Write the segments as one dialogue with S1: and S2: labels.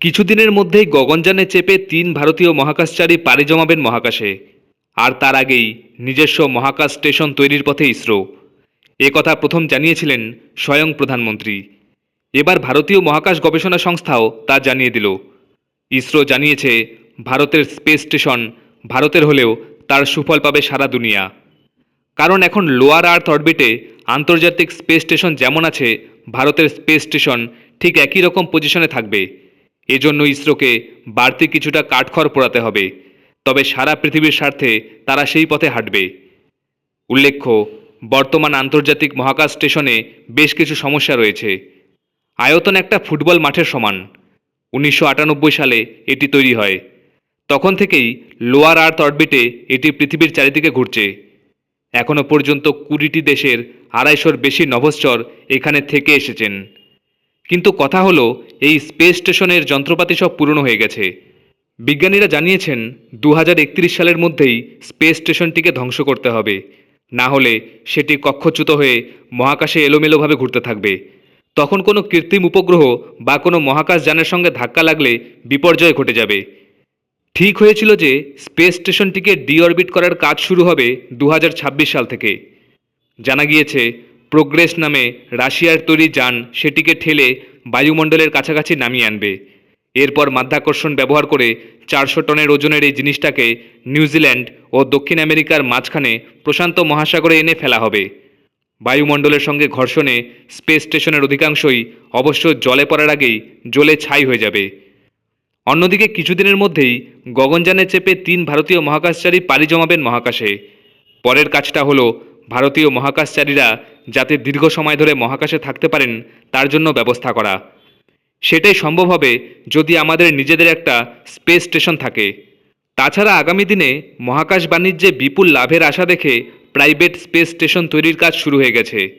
S1: কিছুদিনের মধ্যেই গগনযানে চেপে তিন ভারতীয় মহাকাশচারী পাড়ি জমাবেন মহাকাশে। আর তার আগেই নিজস্ব মহাকাশ স্টেশন তৈরির পথে ইসরো। এ কথা প্রথম জানিয়েছিলেন স্বয়ং প্রধানমন্ত্রী। এবার ভারতীয় মহাকাশ গবেষণা সংস্থাও তা জানিয়ে দিল। ইসরো জানিয়েছে, ভারতের স্পেস স্টেশন ভারতের হলেও তার সুফল পাবে সারা দুনিয়া। কারণ এখন লোয়ার আর্থ অরবিটে আন্তর্জাতিক স্পেস স্টেশন যেমন আছে, ভারতের স্পেস স্টেশন ঠিক একই রকম পজিশনে থাকবে। এজন্য ইসরোকে বাড়তি কিছুটা কাঠখড় পোড়াতে হবে, তবে সারা পৃথিবীর স্বার্থে তারা সেই পথে হাঁটবে। উল্লেখ্য, বর্তমান আন্তর্জাতিক মহাকাশ স্টেশনে বেশ কিছু সমস্যা রয়েছে। আয়তন একটা ফুটবল মাঠের সমান। উনিশশো আটানব্বই সালে এটি তৈরি হয়। তখন থেকেই লোয়ার আর্থ অরবিটে এটি পৃথিবীর চারিদিকে ঘুরছে। এখনও পর্যন্ত কুড়িটি দেশের আড়াইশোর বেশি নভশ্চর এখানে থেকে এসেছেন। কিন্তু কথা হলো, এই স্পেস স্টেশনের যন্ত্রপাতি সব পুরনো হয়ে গেছে। বিজ্ঞানীরা জানিয়েছেন দু হাজার একত্রিশ সালের মধ্যেই স্পেস স্টেশনটিকে ধ্বংস করতে হবে। না হলে সেটি কক্ষচ্যুত হয়ে মহাকাশে এলোমেলোভাবে ঘুরতে থাকবে। তখন কোনো কৃত্রিম উপগ্রহ বা কোনো মহাকাশ যানের সঙ্গে ধাক্কা লাগলে বিপর্যয় ঘটে যাবে। ঠিক হয়েছিল যে স্পেস স্টেশনটিকে ডিঅরবিট করার কাজ শুরু হবে দু হাজার ছাব্বিশ সাল থেকে। জানা গিয়েছে প্রোগ্রেস নামে রাশিয়ার তৈরি যান সেটিকে ঠেলে বায়ুমণ্ডলের কাছাকাছি নামিয়ে আনবে। এরপর মাধ্যাকর্ষণ ব্যবহার করে চারশো টনের ওজনের এই জিনিসটাকে নিউজিল্যান্ড ও দক্ষিণ আমেরিকার মাঝখানে প্রশান্ত মহাসাগরে এনে ফেলা হবে। বায়ুমণ্ডলের সঙ্গে ঘর্ষণে স্পেস স্টেশনের অধিকাংশই অবশ্য জলে পড়ার আগেই জলে ছাই হয়ে যাবে। অন্যদিকে কিছুদিনের মধ্যেই গগনযানে চেপে তিন ভারতীয় মহাকাশচারী পাড়ি জমাবেন মহাকাশে। পরের কাজটা হলো ভারতীয় মহাকাশচারীরা যাতে দীর্ঘ সময় ধরে মহাকাশে থাকতে পারেন, তার জন্য ব্যবস্থা করা। সেটাই সম্ভব হবে যদি আমাদের নিজেদের একটা স্পেস স্টেশন থাকে। তাছাড়া আগামী দিনে মহাকাশ বাণিজ্যে বিপুল লাভের আশা দেখে প্রাইভেট স্পেস স্টেশন তৈরির কাজ শুরু হয়ে গেছে।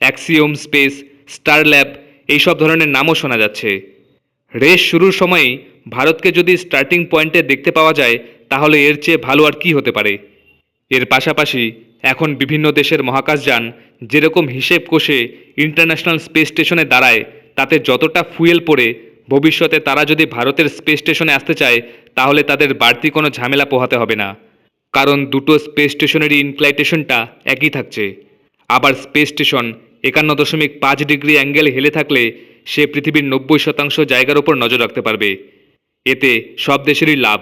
S1: অ্যাক্সিওম স্পেস স্টার ল্যাব এইসব ধরনের নামও শোনা যাচ্ছে। রেস শুরুর সময়ই ভারতকে যদি স্টার্টিং পয়েন্টে দেখতে পাওয়া যায়, তাহলে এর চেয়ে ভালো আর কি হতে পারে? এর পাশাপাশি এখন বিভিন্ন দেশের মহাকাশযান যেরকম হিসেব কষে ইন্টারন্যাশনাল স্পেস স্টেশনে দাঁড়ায়, তাতে যতটা ফুয়েল পড়ে, ভবিষ্যতে তারা যদি ভারতের স্পেস স্টেশনে আসতে চায়, তাহলে তাদের বাড়তি কোনো ঝামেলা পোহাতে হবে না। কারণ দুটো স্পেস স্টেশনেরই ইনক্লাইটেশনটা একই থাকছে। আবার স্পেস স্টেশন একান্ন দশমিক পাঁচ ডিগ্রি অ্যাঙ্গেল হেলে থাকলে সে পৃথিবীর নব্বই শতাংশ জায়গার ওপর নজর রাখতে পারবে। এতে সব দেশেরই লাভ।